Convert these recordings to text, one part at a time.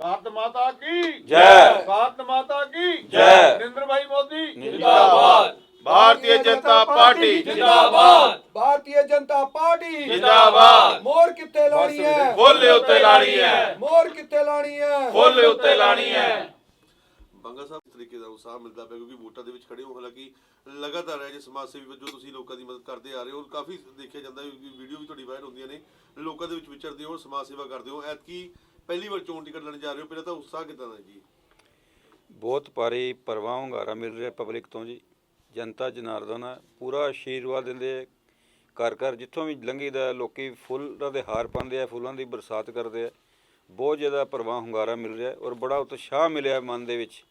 ਭਾਰਤ ਮਾਤਾ ਕੀ? ਜੈ। ਭਾਰਤ ਮਾਤਾ ਕੀ? ਜੈ। ਨਰਿੰਦਰ ਭਾਈ ਮੋਦੀ। ਜਿੰਦਾਬਾਦ। ਭਾਰਤੀ ਜਨਤਾ ਪਾਰਟੀ। ਜਿੰਦਾਬਾਦ। ਭਾਰਤੀ ਜਨਤਾ ਪਾਰਟੀ। ਜਿੰਦਾਬਾਦ। ਮੋਰ ਕਿੱਥੇ ਲਾਣੀ ਹੈ? ਫੁੱਲ ਉੱਤੇ ਲਾਣੀ ਹੈ। ਮੋਰ ਕਿੱਥੇ ਲਾਣੀ ਹੈ? ਫੁੱਲ ਉੱਤੇ ਲਾਣੀ ਹੈ। ਬੰਗਾ ਸਾਹਿਬ ਤਰੀਕੇ ਦਾ ਉਤਸ਼ਾਹ ਮਿਲਦਾ ਪਿਆ ਕਿਉਂਕਿ ਵੋਟਾਂ ਦੇ ਵਿੱਚ ਖੜੇ ਹੋ ਹਾਲਾਂਕਿ ਲਗਾਤਾਰ ਹੈ ਜੇ ਸਮਾਜ ਸੇਵੀ ਵਜੋਂ ਤੁਸੀਂ ਲੋਕਾਂ ਦੀ ਮਦਦ ਕਰਦੇ ਆ ਰਹੇ ਹੋ ਕਾਫੀ ਦੇਖਿਆ ਜਾਂਦਾ ਵੀਡੀਓ ਵੀ ਤੁਹਾਡੀ ਵਾਇਰਲ ਹੁੰਦੀਆਂ ਨੇ। ਲੋਕਾਂ ਦੇ ਵਿੱਚ ਵਿਚਰਦੇ ਹੋ ਸਮਾਜ ਸੇਵਾ ਕਰਦੇ ਹੋ। ਐਤਕੀ ਪਹਿਲੀ ਵਾਰ ਚੋਣ ਟਿਕਟ ਲੈਣ ਜਾ ਰਹੇ ਹੋ ਪਹਿਲਾਂ ਤਾਂ ਉਤਸ਼ਾਹ ਕਿਦਾਂ ਦਾ ਜੀ? ਬਹੁਤ ਭਾਰੀ ਪਰਵਾਹ ਹੁੰਗਾਰਾ ਮਿਲ ਰਿਹਾ ਪਬਲਿਕ ਤੋਂ ਜੀ। ਜਨਤਾ ਜਨਾਰਦਨ ਹੈ ਪੂਰਾ ਆਸ਼ੀਰਵਾਦ ਦਿੰਦੇ ਆ। ਘਰ ਘਰ ਜਿੱਥੋਂ ਵੀ ਲੰਘੀਦਾ, ਲੋਕੀ ਫੁੱਲਾਂ ਦੇ ਹਾਰ ਪਾਉਂਦੇ ਆ, ਫੁੱਲਾਂ ਦੀ ਬਰਸਾਤ ਕਰਦੇ ਆ। ਬਹੁਤ ਜ਼ਿਆਦਾ ਪਰਵਾਹ ਹੁੰਗਾਰਾ ਮਿਲ ਰਿਹਾ ਔਰ ਬੜਾ ਉਤਸ਼ਾਹ ਮਿਲਿਆ ਮਨ ਦੇ ਵਿੱਚ।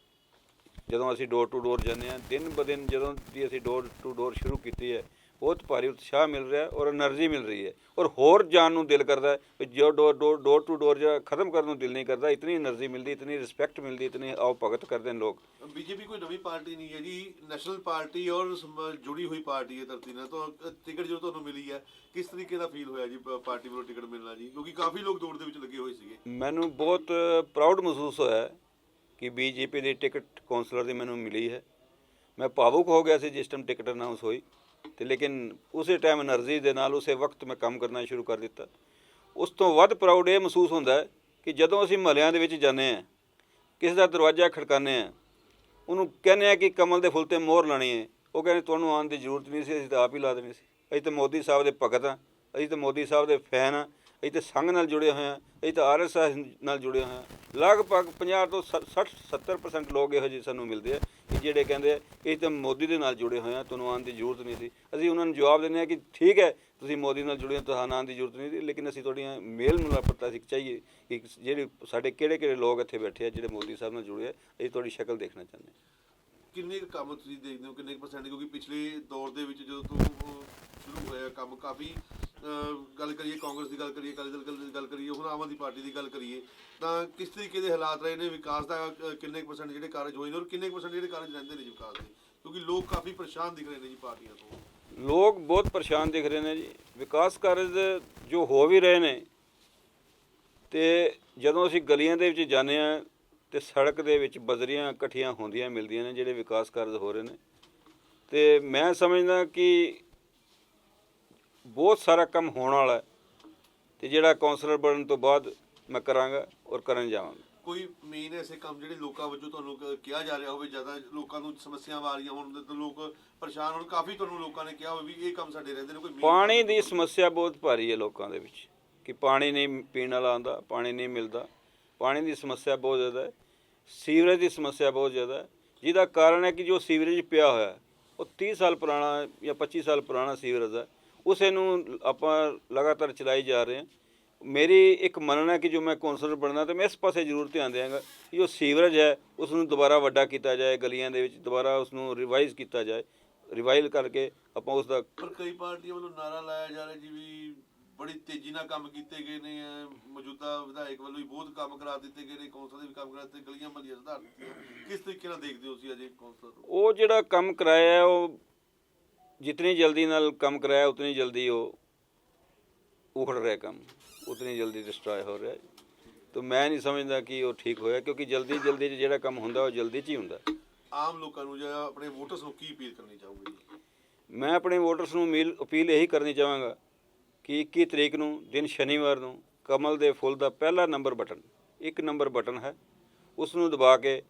ਜਦੋਂ ਅਸੀਂ ਡੋਰ ਟੂ ਡੋਰ ਜਾਂਦੇ ਹਾਂ ਦਿਨ ਬ ਦਿਨ ਜਦੋਂ ਦੀ ਅਸੀਂ ਡੋਰ ਟੂ ਡੋਰ ਸ਼ੁਰੂ ਕੀਤੀ ਹੈ ਬਹੁਤ ਭਾਰੀ ਉਤਸ਼ਾਹ ਮਿਲ ਰਿਹਾ ਔਰ એનર્ਜੀ ਮਿਲ ਰਹੀ ਹੈ। ਔਰ ਹੋਰ ਜਾਣ ਨੂੰ ਦਿਲ ਕਰਦਾ ਹੈ ਜੋ ਡੋਰ ਡੋਰ ਡੋਰ ਟੂ ਡੋਰ ਜਾਂ ਖਤਮ ਕਰਨ ਨੂੰ ਦਿਲ ਨਹੀਂ ਕਰਦਾ ਇਤਨੀ એનર્ਜੀ ਮਿਲਦੀ ਇਤਨੀ ਰਿਸਪੈਕਟ ਮਿਲਦੀ ਇਤਨੀ ਆਓ ਭਗਤ ਕਰਦੇ ਨੇ ਲੋਕ। ਬੀਜੇਪੀ ਕੋਈ ਨਵੀਂ ਪਾਰਟੀ ਨਹੀਂ ਹੈ ਜੀ ਨੈਸ਼ਨਲ ਪਾਰਟੀ ਔਰ ਜੁੜੀ ਹੋਈ ਪਾਰਟੀ ਹੈ ਧਰਤੀ ਨਾਲ। ਤਾਂ ਟਿਕਟ ਜੋ ਤੁਹਾਨੂੰ ਮਿਲੀ ਹੈ ਕਿਸ ਤਰੀਕੇ ਦਾ ਫੀਲ ਹੋਇਆ ਜੀ ਪਾਰਟੀ ਵੱਲੋਂ ਟਿਕਟ ਮਿਲਣਾ ਜੀ? ਕਿਉਂਕਿ ਕਾਫੀ ਲੋਕ ਦੌੜ ਦੇ ਵਿੱਚ ਲੱਗੇ ਹੋਏ ਸੀਗੇ। ਮੈਨੂੰ ਬਹੁਤ ਪ੍ਰਾਊਡ ਮਹਿਸੂਸ ਹੋਇਆ ਕਿ ਬੀਜੇਪੀ ਦੀ ਟਿਕਟ ਕੌਂਸਲਰ ਦੀ ਮੈਨੂੰ ਮਿਲੀ ਹੈ। ਮੈਂ ਭਾਵੁਕ ਹੋ ਗਿਆ ਸੀ ਜਿਸ ਟਾਈਮ ਟਿਕਟ ਅਨਾਉਂਸ ਹੋਈ। ਤੇ ਲੇਕਿਨ ਉਸੇ ਟਾਈਮ એનર્ਜੀ ਦੇ ਨਾਲ ਉਸੇ ਵਕਤ ਮੈਂ ਕੰਮ ਕਰਨਾ ਸ਼ੁਰੂ ਕਰ ਦਿੱਤਾ। ਉਸ ਤੋਂ ਵੱਧ ਪ੍ਰਾਊਡ ਇਹ ਮਹਿਸੂਸ ਹੁੰਦਾ ਕਿ ਜਦੋਂ ਅਸੀਂ ਮਹਲਿਆਂ ਦੇ ਵਿੱਚ ਜਾਂਦੇ ਆ ਕਿਸੇ ਦਾ ਦਰਵਾਜ਼ਾ ਖੜਕਾਨੇ ਆ ਉਹਨੂੰ ਕਹਿੰਦੇ ਆ ਕਿ ਕਮਲ ਦੇ ਫੁੱਲ ਤੇ ਮੋਹਰ ਲਾਣੀ ਹੈ। ਉਹ ਕਹਿੰਦੇ, ਤੁਹਾਨੂੰ ਆਉਣ ਦੀ ਜ਼ਰੂਰਤ ਨਹੀਂ ਸੀ, ਅਸੀਂ ਤਾਂ ਆਪ ਹੀ ਲਾ ਦੇਣੀ ਸੀ। ਅਸੀਂ ਤਾਂ ਮੋਦੀ ਸਾਹਿਬ ਦੇ ਭਗਤ ਆ ਅਸੀਂ ਤਾਂ ਮੋਦੀ ਸਾਹਿਬ ਦੇ ਫੈਨ ਆ ਅਸੀਂ ਤਾਂ ਸੰਘ ਨਾਲ ਜੁੜੇ ਹੋਏ ਆ ਅਸੀਂ ਤਾਂ ਆਰਐਸਐਸ ਨਾਲ ਜੁੜੇ ਹੋਏ ਆ ਲਗਭਗ 50 ਤੋਂ 60 70% ਲੋਕ ਇਹੋ ਜਿਹੇ ਸਾਨੂੰ ਮਿਲਦੇ ਆ। ਕਿ ਜਿਹੜੇ ਕਹਿੰਦੇ ਇਹ ਤਾਂ ਮੋਦੀ ਦੇ ਨਾਲ ਜੁੜੇ ਹੋਏ ਹਾਂ ਤੁਹਾਨੂੰ ਆਉਣ ਦੀ ਜ਼ਰੂਰਤ ਨਹੀਂ ਸੀ। ਅਸੀਂ ਉਹਨਾਂ ਨੂੰ ਜਵਾਬ ਦਿੰਦੇ ਆ ਕਿ ਠੀਕ ਹੈ, ਤੁਸੀਂ ਮੋਦੀ ਨਾਲ ਜੁੜੇ ਹੋ, ਤੁਹਾਨੂੰ ਆਉਣ ਦੀ ਜ਼ਰੂਰਤ ਨਹੀਂ ਸੀ, ਲੇਕਿਨ ਅਸੀਂ ਤੁਹਾਡੀਆਂ ਮੇਲ ਮਿਲਾਪਤਾ ਸਿੱਖ ਚਾਹੀਏ ਕਿ ਜਿਹੜੇ ਸਾਡੇ ਕਿਹੜੇ ਕਿਹੜੇ ਲੋਕ ਇੱਥੇ ਬੈਠੇ ਆ, ਜਿਹੜੇ ਮੋਦੀ ਸਾਹਿਬ ਨਾਲ ਜੁੜੇ ਆ, ਅਸੀਂ ਤੁਹਾਡੀ ਸ਼ਕਲ ਦੇਖਣਾ ਚਾਹੁੰਦੇ ਹਾਂ। ਕਿੰਨੇ ਕੁ ਕੰਮ ਤੁਸੀਂ ਦੇਖਦੇ ਹੋ, ਕਿੰਨੇ ਪਰਸੈਂਟ ਕਿਉਂਕਿ ਪਿਛਲੇ ਦੌਰ ਦੇ ਵਿੱਚ ਜਦੋਂ ਤੋਂ ਸ਼ੁਰੂ ਹੋਇਆ ਕੰਮ, ਕਾਫੀ ਗੱਲ ਕਰੀਏ ਕਾਂਗਰਸ ਦੀ, ਗੱਲ ਕਰੀਏ ਅਕਾਲੀ ਦਲ ਦੀ ਗੱਲ ਕਰੀਏ ਹੁਣ ਆਮ ਆਦਮੀ ਪਾਰਟੀ ਦੀ ਗੱਲ ਕਰੀਏ, ਤਾਂ ਕਿਸ ਤਰੀਕੇ ਦੇ ਹਾਲਾਤ ਰਹੇ ਨੇ ਵਿਕਾਸ ਦਾ ਕਿੰਨੇ ਪਰਸੈਂਟ ਜਿਹੜੇ ਕਾਰਜ ਹੋਏ ਨੇ ਔਰ ਕਿੰਨੇ ਪਰਸੈਂਟ ਜਿਹੜੇ ਕਾਰਜ ਰਹਿੰਦੇ ਨੇ ਜੀ ਵਿਕਾਸ ਦੇ? ਕਿਉਂਕਿ ਲੋਕ ਕਾਫੀ ਪਰੇਸ਼ਾਨ ਦਿਖ ਰਹੇ ਨੇ ਜੀ ਪਾਰਟੀਆਂ ਤੋਂ। ਲੋਕ ਬਹੁਤ ਪਰੇਸ਼ਾਨ ਦਿਖ ਰਹੇ ਨੇ ਜੀ। ਵਿਕਾਸ ਕਾਰਜ ਜੋ ਹੋ ਵੀ ਰਹੇ ਨੇ ਤੇ ਜਦੋਂ ਅਸੀਂ ਗਲੀਆਂ ਦੇ ਵਿੱਚ ਜਾਂਦੇ ਆ ਤੇ ਸੜਕ ਦੇ ਵਿੱਚ ਬਜ਼ਰੀਆਂ, ਇਕੱਠੀਆਂ ਹੁੰਦੀਆਂ ਮਿਲਦੀਆਂ ਨੇ ਜਿਹੜੇ ਵਿਕਾਸ ਕਾਰਜ ਹੋ ਰਹੇ ਨੇ। ਤੇ ਮੈਂ ਸਮਝਦਾ ਕਿ ਬਹੁਤ ਸਾਰਾ ਕੰਮ ਹੋਣ ਵਾਲਾ ਤੇ ਜਿਹੜਾ ਕਾਉਂਸਲਰ ਬਣਨ ਤੋਂ ਬਾਅਦ ਮੈਂ ਕਰਾਂਗਾ ਔਰ ਕਰਨ ਜਾਵਾਂਗਾ। ਕੋਈ ਮੇਨ ਐਸੇ ਕੰਮ ਜਿਹੜੇ ਲੋਕਾਂ ਵੱਲੋਂ ਤੁਹਾਨੂੰ ਕਿਹਾ ਜਾ ਰਿਹਾ ਹੋਵੇ ਜ਼ਿਆਦਾ ਲੋਕਾਂ ਨੂੰ ਸਮੱਸਿਆਵਾਂ ਆ ਰਹੀਆਂ ਹੋਣ ਤੇ ਲੋਕ ਪਰੇਸ਼ਾਨ ਹੋਣ। ਕਾਫੀ ਤੁਹਾਨੂੰ ਲੋਕਾਂ ਨੇ ਕਿਹਾ ਹੋਵੇ ਵੀ ਇਹ ਕੰਮ ਸਾਡੇ ਰਹਿੰਦੇ ਨੇ ਕੋਈ ਪਾਣੀ ਦੀ ਸਮੱਸਿਆ ਬਹੁਤ ਭਾਰੀ ਹੈ ਲੋਕਾਂ ਦੇ ਵਿੱਚ ਕਿ ਪਾਣੀ ਨਹੀਂ ਪੀਣ ਵਾਲਾ ਆਉਂਦਾ ਪਾਣੀ ਨਹੀਂ ਮਿਲਦਾ। ਪਾਣੀ ਦੀ ਸਮੱਸਿਆ ਬਹੁਤ ਜ਼ਿਆਦਾ ਹੈ ਸੀਵਰੇਜ ਦੀ ਸਮੱਸਿਆ ਬਹੁਤ ਜ਼ਿਆਦਾ ਹੈ। ਜਿਹਦਾ ਕਾਰਨ ਹੈ ਕਿ ਜੋ ਸੀਵਰੇਜ ਪਿਆ ਹੋਇਆ ਉਹ 30 ਸਾਲ ਪੁਰਾਣਾ ਜਾਂ 25 ਸਾਲ ਪੁਰਾਣਾ ਸੀਵਰੇਜ ਹੈ। ਉਸੇ ਨੂੰ ਆਪਾਂ ਲਗਾਤਾਰ ਚਲਾਈ ਜਾ ਰਹੇ ਹਾਂ। ਮੇਰੀ ਇੱਕ ਮੰਨਣਾ ਹੈ ਕਿ ਜੋ ਮੈਂ ਕੌਂਸਲਰ ਬਣਨਾ ਤੇ ਮੈਂ ਇਸ ਪਾਸੇ ਜ਼ਰੂਰ ਧਿਆਨ ਦਿਆਂਗਾ ਕਿ ਜੋ ਸੀਵਰੇਜ ਹੈ ਉਸ ਨੂੰ ਦੁਬਾਰਾ ਵੱਡਾ ਕੀਤਾ ਜਾਏ ਗਲੀਆਂ ਦੇ ਵਿੱਚ ਦੁਬਾਰਾ ਉਸ ਨੂੰ ਰਿਵਾਈਜ਼ ਕੀਤਾ ਜਾਏ। ਰਿਵਾਈਲ ਕਰਕੇ ਆਪਾਂ ਉਸ ਦਾ ਪਰ ਕਈ ਪਾਰਟੀਆਂ ਵੱਲੋਂ ਨਾਰਾ ਲਾਇਆ ਜਾ ਰਿਹਾ ਜੀ ਵੀ ਬੜੀ ਤੇਜ਼ੀ ਨਾਲ ਕੰਮ ਕੀਤੇ ਗਏ ਨੇ ਮੌਜੂਦਾ ਵਿਧਾਇਕ ਵੱਲੋਂ ਵੀ ਬਹੁਤ ਕੰਮ ਕਰਾ ਦਿੱਤੇ ਗਏ ਨੇ ਕੌਂਸਲ ਦੇ ਵੀ ਕੰਮ ਕਰਾ ਦਿੱਤੇ ਗਲੀਆਂ ਮਹੱਲੀਆਂ ਸੁਧਾਰ ਦਿੱਤੀਆਂ। ਕਿਸ ਤਰੀਕੇ ਨਾਲ ਦੇਖਦੇ ਹੋ ਤੁਸੀਂ ਅਜੇ ਕੌਂਸਲਰ ਨੂੰ? ਉਹ ਜਿਹੜਾ ਕੰਮ ਕਰਾਇਆ ਉਹ ਜਿਤਨੀ ਜਲਦੀ ਨਾਲ ਕੰਮ ਕਰਾਇਆ ਉਤਨੀ ਜਲਦੀ ਉਹ ਉਖੜ ਰਿਹਾ ਕੰਮ ਉਤਨੀ ਜਲਦੀ ਡਿਸਟਰੋਏ ਹੋ ਰਿਹਾ। ਤਾਂ ਮੈਂ ਨਹੀਂ ਸਮਝਦਾ ਕਿ ਉਹ ਠੀਕ ਹੋਇਆ ਕਿਉਂਕਿ ਜਲਦੀ ਜਲਦੀ 'ਚ ਜਿਹੜਾ ਕੰਮ ਹੁੰਦਾ ਉਹ ਜਲਦੀ 'ਚ ਹੀ ਹੁੰਦਾ। ਆਮ ਲੋਕਾਂ ਨੂੰ ਜਾਂ ਆਪਣੇ ਵੋਟਰਸ ਨੂੰ ਕੀ ਅਪੀਲ ਕਰਨੀ ਚਾਹੋਗੇ ਜੀ? ਮੈਂ ਆਪਣੇ ਵੋਟਰਸ ਨੂੰ ਮੀਲ ਅਪੀਲ ਇਹੀ ਕਰਨੀ ਚਾਹਾਂਗਾ ਕਿ 21 ਤਰੀਕ ਨੂੰ ਦਿਨ ਸ਼ਨੀਵਾਰ ਨੂੰ ਕਮਲ ਦੇ ਫੁੱਲ ਦਾ ਪਹਿਲਾ ਨੰਬਰ ਬਟਨ ਇੱਕ ਨੰਬਰ ਬਟਨ ਹੈ ਉਸ ਨੂੰ ਦਬਾ ਕੇ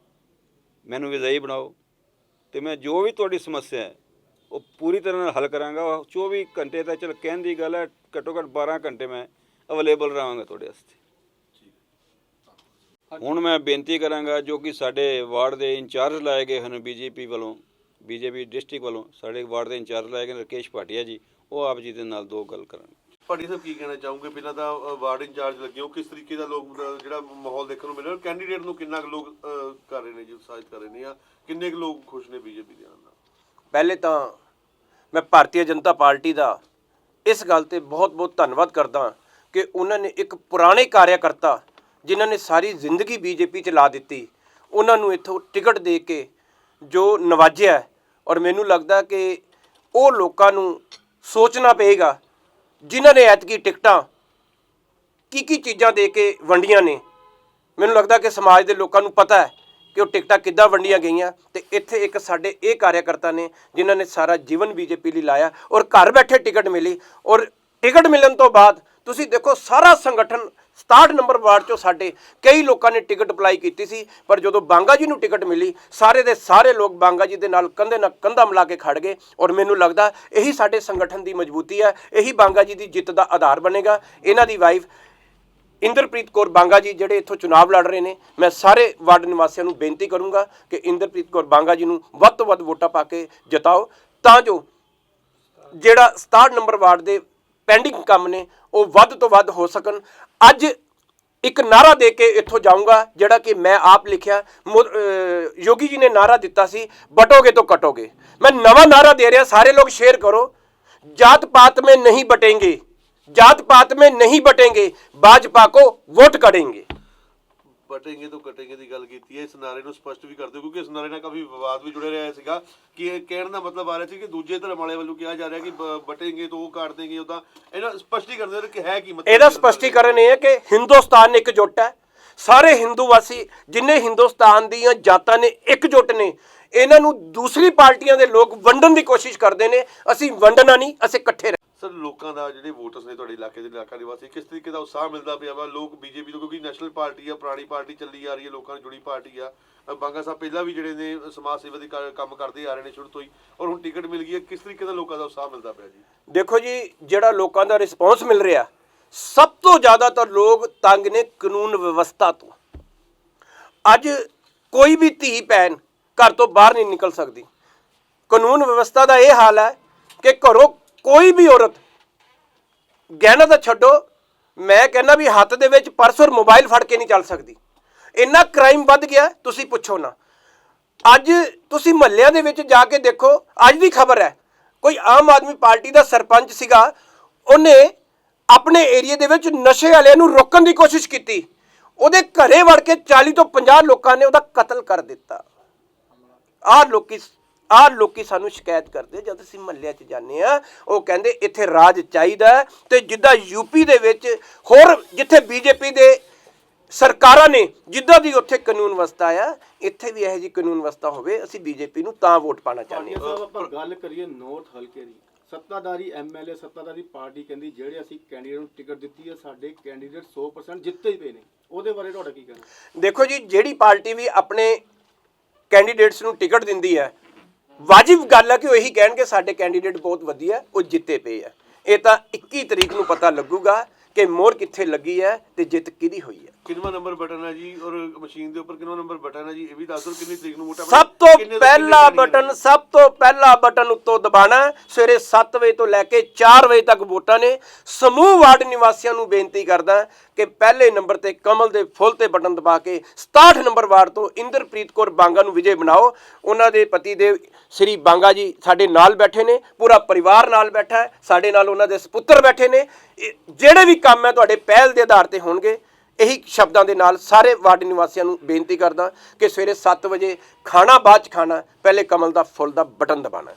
ਮੈਨੂੰ ਵਿਜয়ੀ ਬਣਾਓ। ਤੇ ਮੈਂ ਜੋ ਵੀ ਤੁਹਾਡੀ ਸਮੱਸਿਆ ਹੈ ਉਹ ਪੂਰੀ ਤਰ੍ਹਾਂ ਨਾਲ ਹੱਲ ਕਰਾਂਗਾ। ਉਹ 24 ਘੰਟੇ ਤਾਂ ਚਲ ਕਹਿਣ ਦੀ ਗੱਲ ਹੈ ਘੱਟੋ ਘੱਟ 12 ਘੰਟੇ ਮੈਂ ਅਵੇਲੇਬਲ ਰਹਾਂਗਾ ਤੁਹਾਡੇ ਵਾਸਤੇ। ਹੁਣ ਮੈਂ ਬੇਨਤੀ ਕਰਾਂਗਾ ਜੋ ਕਿ ਸਾਡੇ ਵਾਰਡ ਦੇ ਇੰਚਾਰਜ ਲਾਏ ਗਏ ਹਨ ਬੀਜੇਪੀ ਵੱਲੋਂ ਬੀਜੇਪੀ ਡਿਸਟ੍ਰਿਕਟ ਵੱਲੋਂ ਸਾਡੇ ਵਾਰਡ ਦੇ ਇੰਚਾਰਜ ਲਾਏ ਗਏ ਰਕੇਸ਼ ਭਾਟੀਆ ਜੀ ਉਹ ਆਪ ਜੀ ਦੇ ਨਾਲ ਦੋ ਗੱਲ ਕਰਨ ਭਾਟੀ ਸਾਹਿਬ ਕੀ ਕਹਿਣਾ ਚਾਹੋਗੇ? ਪਹਿਲਾਂ ਤਾਂ ਵਾਰਡ ਇੰਚਾਰਜ ਲੱਗੇ ਹੋ ਕਿਸ ਤਰੀਕੇ ਦਾ ਲੋਕ ਜਿਹੜਾ ਮਾਹੌਲ ਦੇਖਣ ਨੂੰ ਮਿਲ ਰਿਹਾ ਕੈਂਡੀਡੇਟ ਨੂੰ ਕਿੰਨਾ ਕੁ ਲੋਕ ਕਰ ਰਹੇ ਨੇ ਜੀ ਉਤਸ਼ਾਹਿਤ ਕਰ ਰਹੇ ਨੇ ਜਾਂ ਕਿੰਨੇ ਕੁ ਲੋਕ ਖੁਸ਼ ਨੇ ਬੀਜੇਪੀ ਦੇ ਨਾਲ? ਪਹਿਲੇ ਤਾਂ ਮੈਂ ਭਾਰਤੀ ਜਨਤਾ ਪਾਰਟੀ ਦਾ ਇਸ ਗੱਲ ਤੇ ਬਹੁਤ-ਬਹੁਤ ਧੰਨਵਾਦ ਕਰਦਾ ਕਿ ਉਹਨਾਂ ਨੇ ਇੱਕ ਪੁਰਾਣੇ ਕਾਰਿਆਕਰਤਾ ਜਿਨ੍ਹਾਂ ਨੇ ਸਾਰੀ ਜ਼ਿੰਦਗੀ ਬੀਜੇਪੀ ਚ ਲਾ ਦਿੱਤੀ, ਉਹਨਾਂ ਨੂੰ ਇੱਥੋਂ ਟਿਕਟ ਦੇ ਕੇ ਜੋ ਨਵਾਜਿਆ ਔਰ ਮੈਨੂੰ ਲੱਗਦਾ ਕਿ ਉਹ ਲੋਕਾਂ ਨੂੰ ਸੋਚਣਾ ਪਏਗਾ ਜਿਨ੍ਹਾਂ ਨੇ ਐਤਕੀ ਟਿਕਟਾਂ ਕੀ ਕੀ ਚੀਜ਼ਾਂ ਦੇ ਕੇ ਵੰਡੀਆਂ ਨੇ। ਮੈਨੂੰ ਲੱਗਦਾ ਕਿ ਸਮਾਜ ਦੇ ਲੋਕਾਂ ਨੂੰ ਪਤਾ ਹੈ ਕਿ ਉਹ ਟਿਕਟਾਂ ਕਿੱਦਾਂ ਵੰਡੀਆਂ ਗਈਆਂ ਤੇ ਇੱਥੇ ਇੱਕ ਸਾਡੇ ਇਹ ਕਾਰਿਆਕਰਤਾ ਨੇ ਜਿਨ੍ਹਾਂ ਨੇ ਸਾਰਾ ਜੀਵਨ ਬੀਜੇਪੀ ਲਈ ਲਾਇਆ ਔਰ ਘਰ ਬੈਠੇ ਟਿਕਟ ਮਿਲੀ ਔਰ ਟਿਕਟ ਮਿਲਣ ਤੋਂ ਬਾਅਦ ਤੁਸੀਂ ਦੇਖੋ ਸਾਰਾ ਸੰਗਠਨ 67 ਨੰਬਰ ਵਾਰਡ ਚੋਂ ਸਾਡੇ ਕਈ ਲੋਕਾਂ ਨੇ ਟਿਕਟ ਅਪਲਾਈ ਕੀਤੀ ਸੀ, ਪਰ ਜਦੋਂ ਬਾਂਗਾ ਜੀ ਨੂੰ ਟਿਕਟ ਮਿਲੀ, ਸਾਰੇ ਦੇ ਸਾਰੇ ਲੋਕ ਬਾਂਗਾ ਜੀ ਦੇ ਨਾਲ ਕੰਧੇ ਨਾਲ ਕੰਧਾ ਮਿਲਾ ਕੇ ਖੜ ਗਏ ਔਰ ਮੈਨੂੰ ਲੱਗਦਾ ਇਹੀ ਸਾਡੇ ਸੰਗਠਨ ਦੀ ਮਜ਼ਬੂਤੀ ਹੈ, ਇਹੀ ਬਾਂਗਾ ਜੀ ਦੀ ਜਿੱਤ ਦਾ ਆਧਾਰ ਬਣੇਗਾ, ਇਹਨਾਂ ਦੀ ਵਾਈਫ ਇੰਦਰਪ੍ਰੀਤ ਕੌਰ ਬਾਂਗਾ ਜੀ ਜਿਹੜੇ ਇੱਥੋਂ ਚੋਣ ਲੜ ਰਹੇ ਨੇ, ਮੈਂ ਸਾਰੇ ਵਾਰਡ ਨਿਵਾਸੀਆਂ ਨੂੰ ਬੇਨਤੀ ਕਰੂੰਗਾ ਕਿ ਇੰਦਰਪ੍ਰੀਤ ਕੌਰ ਬਾਂਗਾ ਜੀ ਨੂੰ ਵੱਧ ਤੋਂ ਵੱਧ ਵੋਟਾਂ ਪਾ ਕੇ ਜਿਤਾਓ। ਤਾਂ ਜੋ ਜਿਹੜਾ 67 ਨੰਬਰ ਵਾਰਡ ਦੇ ਪੈਂਡਿੰਗ ਕੰਮ ਨੇ, ਉਹ ਵੱਧ ਤੋਂ ਵੱਧ ਹੋ ਸਕਣ। ਅੱਜ ਇੱਕ ਨਾਰਾ ਦੇ ਕੇ ਇੱਥੋਂ ਜਾਊਂਗਾ, ਜਿਹੜਾ ਕਿ ਮੈਂ ਆਪ ਲਿਖਿਆ ਯੋਗੀ ਜੀ ਨੇ ਨਾਰਾ ਦਿੱਤਾ ਸੀ, ਬਟੋਗੇ ਤੋਂ ਕਟੋਗੇ। ਮੈਂ ਨਵਾਂ ਨਾਰਾ ਦੇ ਰਿਹਾ, ਸਾਰੇ ਲੋਕ ਸ਼ੇਅਰ ਕਰੋ। ਜਾਤ ਪਾਤ ਮੇ ਨਹੀਂ ਬਟੇਂਗੇ। जात पात में नहीं बटेंगे भाजपा को वोट करेंगे ਬਟेंगे ਤੋਂ ਕਟेंगे ਦੀ ਗੱਲ ਕੀਤੀ ਹੈ ਇਸ ਨਾਰੇ ਨੂੰ ਸਪਸ਼ਟ ਵੀ ਕਰ ਦਿਓ ਕਿਉਂਕਿ ਇਸ ਨਾਰੇ ਨਾਲ ਕਾਫੀ ਵਿਵਾਦ ਵੀ ਜੁੜੇ ਰਿਹਾ ਸੀਗਾ ਕਿ ਇਹ ਕਹਿਣ ਦਾ ਮਤਲਬ ਆ ਰਿਹਾ ਸੀ ਕਿ ਦੂਜੇ ਧਰਮ ਵਾਲੇ ਵੱਲੋਂ ਕਿਹਾ ਜਾ ਰਿਹਾ ਕਿ ਬਟेंगे ਤੋਂ ਕੱਟ ਦੇਂਗੇ ਉਹਦਾ ਇਹਨਾਂ ਸਪਸ਼ਟੀਕਰਨ ਦੇ ਕਿ ਹੈ ਕੀ ਮਤਲਬ? ਇਹਦਾ ਸਪਸ਼ਟੀਕਰਨ ਇਹ ਹੈ ਕਿ ਹਿੰਦੁਸਤਾਨ ਇੱਕ ਜੁੱਟ ਹੈ। ਸਾਰੇ ਹਿੰਦੂ ਵਾਸੀ ਜਿੰਨੇ ਹਿੰਦੁਸਤਾਨ ਦੀਆਂ ਜਾਤਾਂ ਨੇ ਇੱਕ ਜੁੱਟ ਨੇ। ਇਹਨਾਂ ਨੂੰ ਦੂਸਰੀ ਪਾਰਟੀਆਂ ਦੇ ਲੋਕ ਵੰਡਣ ਦੀ ਕੋਸ਼ਿਸ਼ ਕਰਦੇ ਨੇ। ਅਸੀਂ ਵੰਡਣਾ ਨਹੀਂ ਅਸੀਂ ਇਕੱਠੇ ਸਰ ਲੋਕਾਂ ਦਾ ਜਿਹੜੇ ਵੋਟਰਸ ਨੇ ਤੁਹਾਡੇ ਇਲਾਕੇ ਦੇ ਇਲਾਕਾ ਨਿਵਾਸੀ ਕਿਸ ਤਰੀਕੇ ਦਾ ਉਤਸ਼ਾਹ ਮਿਲਦਾ ਪਿਆ ਵਾ? ਲੋਕ ਬੀਜੇਪੀ ਤੋਂ ਕਿਉਂਕਿ ਨੈਸ਼ਨਲ ਪਾਰਟੀ ਆ ਪੁਰਾਣੀ ਪਾਰਟੀ ਚੱਲੀ ਆ ਰਹੀ ਹੈ ਲੋਕਾਂ ਨਾਲ ਜੁੜੀ ਪਾਰਟੀ ਆ। ਅ, ਬਾਂਗਾ ਸਾਹਿਬ ਪਹਿਲਾਂ ਵੀ ਜਿਹੜੇ ਨੇ ਸਮਾਜ ਸੇਵਾ ਦੇ ਕ- ਕੰਮ ਕਰਦੇ ਆ ਰਹੇ ਨੇ ਸ਼ੁਰੂ ਤੋਂ ਹੀ ਔਰ ਹੁਣ ਟਿਕਟ ਮਿਲ ਗਈ ਹੈ। ਕਿਸ ਤਰੀਕੇ ਦਾ ਲੋਕਾਂ ਦਾ ਉਤਸ਼ਾਹ ਮਿਲਦਾ ਪਿਆ ਜੀ? ਦੇਖੋ ਜੀ ਜਿਹੜਾ ਲੋਕਾਂ ਦਾ ਰਿਸਪੌਂਸ ਮਿਲ ਰਿਹਾ ਸਭ ਤੋਂ ਜ਼ਿਆਦਾ ਤਾਂ ਲੋਕ ਤੰਗ ਨੇ ਕਾਨੂੰਨ ਵਿਵਸਥਾ ਤੋਂ। ਅੱਜ ਕੋਈ ਵੀ ਧੀ ਭੈਣ ਘਰ ਤੋਂ ਬਾਹਰ ਨਹੀਂ ਨਿਕਲ ਸਕਦੀ। ਕਾਨੂੰਨ ਵਿਵਸਥਾ ਦਾ ਇਹ ਹਾਲ ਹੈ ਕਿ ਘਰੋਂ ਕੋਈ ਵੀ ਔਰਤ, ਗਹਿਣਾ ਤਾਂ ਛੱਡੋ, ਮੈਂ ਕਹਿੰਦਾ ਵੀ ਹੱਥ ਦੇ ਵਿੱਚ ਪਰਸ ਔਰ ਮੋਬਾਈਲ ਫੜ ਕੇ ਨਹੀਂ ਚੱਲ ਸਕਦੀ। ਇੰਨਾ ਕ੍ਰਾਈਮ ਵੱਧ ਗਿਆ, ਤੁਸੀਂ ਪੁੱਛੋ ਨਾ। ਅੱਜ ਤੁਸੀਂ ਮਹੱਲਿਆਂ ਦੇ ਵਿੱਚ ਜਾ ਕੇ ਦੇਖੋ, ਅੱਜ ਦੀ ਖਬਰ ਹੈ, ਕੋਈ ਆਮ ਆਦਮੀ ਪਾਰਟੀ ਦਾ ਸਰਪੰਚ ਸੀਗਾ, ਉਹਨੇ ਆਪਣੇ ਏਰੀਆ ਦੇ ਵਿੱਚ ਨਸ਼ੇ ਵਾਲਿਆਂ ਨੂੰ ਰੋਕਣ ਦੀ ਕੋਸ਼ਿਸ਼ ਕੀਤੀ। ਉਹਦੇ ਘਰੇ ਵੜ ਕੇ 40 ਤੋਂ 50 ਲੋਕਾਂ ਨੇ ਉਹਦਾ ਕਤਲ ਕਰ ਦਿੱਤਾ। ਆਹ ਲੋਕੀ ਆਹ ਲੋਕੀ ਸਾਨੂੰ ਸ਼ਿਕਾਇਤ ਕਰਦੇ ਜਦ ਅਸੀਂ ਮਹੱਲਿਆਂ 'ਚ ਜਾਂਦੇ ਆ ਉਹ ਕਹਿੰਦੇ ਇੱਥੇ ਰਾਜ ਚਾਹੀਦਾ ਤੇ ਜਿੱਦਾਂ ਯੂਪੀ ਦੇ ਵਿੱਚ ਹੋਰ ਜਿੱਥੇ ਬੀਜੇਪੀ ਦੇ ਸਰਕਾਰਾਂ ਨੇ ਜਿੱਦਾਂ ਦੀ ਉੱਥੇ ਕਾਨੂੰਨ ਵਿਵਸਥਾ ਆ ਇੱਥੇ ਵੀ ਇਹੋ ਜਿਹੀ ਕਾਨੂੰਨ ਵਿਵਸਥਾ ਹੋਵੇ ਅਸੀਂ ਬੀਜੇਪੀ ਨੂੰ ਤਾਂ ਵੋਟ ਪਾਣਾ ਚਾਹੁੰਦੇ ਹਾਂ। ਸਾਹਿਬ ਆਪਾਂ ਗੱਲ ਕਰੀਏ ਨਾਰਥ ਹਲਕੇ ਦੀ। ਸੱਤਾਧਾਰੀ ਐਮਐਲਏ ਸੱਤਾਧਾਰੀ ਪਾਰਟੀ ਕਹਿੰਦੀ ਜਿਹੜੇ ਅਸੀਂ ਕੈਂਡੀਡੇਟ ਨੂੰ ਟਿਕਟ ਦਿੱਤੀ ਹੈ ਸਾਡੇ ਕੈਂਡੀਡੇਟ 100% ਜਿੱਤੇ ਹੀ ਪਏ ਨੇ। ਉਹਦੇ ਬਾਰੇ ਤੁਹਾਡਾ ਕੀ ਕਹਿਣਾ? ਦੇਖੋ ਜੀ ਜਿਹੜੀ ਪਾਰਟੀ ਵੀ ਆਪਣੇ ਕੈਂਡੀਡੇਟਸ ਨੂੰ ਟਿਕਟ ਦਿੰਦੀ ਹੈ ਵਾਜਿਬ ਗੱਲ ਹੈ ਕਿ ਉਹ ਇਹੀ ਕਹਿਣਗੇ, ਸਾਡੇ ਕੈਂਡੀਡੇਟ ਬਹੁਤ ਵਧੀਆ ਉਹ ਜਿੱਤੇ ਪਏ ਆ। ਇਹ ਤਾਂ 21 ਤਰੀਕ ਨੂੰ ਪਤਾ ਲੱਗੂਗਾ ਕਿ ਮੋਹਰ ਕਿੱਥੇ ਲੱਗੀ ਹੈ ਤੇ ਜਿੱਤ ਕਿਹਦੀ ਹੋਈ ਹੈ। ਕਿੰਨਵਾਂ ਨੰਬਰ ਬਟਨ ਹੈ ਜੀ? ਔਰ ਮਸ਼ੀਨ ਦੇ ਉੱਪਰ ਕਿੰਨਵਾਂ ਨੰਬਰ ਬਟਨ ਹੈ ਜੀ? ਇਹ ਵੀ ਦੱਸ ਦਿਓ ਕਿੰਨੀ ਤਰੀਕ ਨੂੰ ਵੋਟਾਂ ਸਭ ਤੋਂ ਕਿੰਨੇ ਪਹਿਲਾ ਕਿੰਨੇ ਬਟਨ ਸਭ ਤੋਂ ਪਹਿਲਾ ਬਟਨ ਉੱਤੋਂ ਦਬਾਣਾ। ਸਵੇਰੇ 7 ਵਜੇ ਤੋਂ ਲੈ ਕੇ 4 ਵਜੇ ਤੱਕ ਵੋਟਾਂ ਨੇ। ਸਮੂਹ ਵਾਰਡ ਨਿਵਾਸੀਆਂ ਨੂੰ ਬੇਨਤੀ ਕਰਦਾ ਕਿ ਪਹਿਲੇ ਨੰਬਰ ਤੇ ਕਮਲ ਦੇ ਫੁੱਲ ਤੇ ਬਟਨ ਦਬਾ ਕੇ 67 ਨੰਬਰ ਵਾਰਡ ਤੋਂ ਇੰਦਰਪ੍ਰੀਤ ਕੌਰ ਬਾਂਗਾ ਨੂੰ ਵਿਜੇ ਬਣਾਓ। ਉਹਨਾਂ ਦੇ ਪਤੀ ਦੇ ਸ੍ਰੀ ਬਾਂਗਾ ਜੀ ਸਾਡੇ ਨਾਲ ਬੈਠੇ ਨੇ। ਪੂਰਾ ਪਰਿਵਾਰ ਨਾਲ ਬੈਠਾ ਹੈ। ਸਾਡੇ ਨਾਲ ਉਹਨਾਂ ਦੇ ਸੁਪੁੱਤਰ ਬੈਠੇ ਨੇ। ਇਹ ਜਿਹੜੇ ਵੀ ਕੰਮ ਹੈ ਤੁਹਾਡੇ ਪਹਿਲ ਦੇ ਆਧਾਰ ਤੇ ਹੋਣਗੇ। ਇਹੀ ਸ਼ਬਦਾਂ ਦੇ ਨਾਲ ਸਾਰੇ ਵਾਰਡ ਨਿਵਾਸੀਆਂ ਨੂੰ ਬੇਨਤੀ ਕਰਦਾ ਕਿ ਸਵੇਰੇ 7 ਵਜੇ ਖਾਣਾ ਬਾਅਦ ਚ ਖਾਣਾ, ਪਹਿਲੇ ਕਮਲ ਦਾ ਫੁੱਲ ਦਾ ਬਟਨ ਦਬਾਣਾ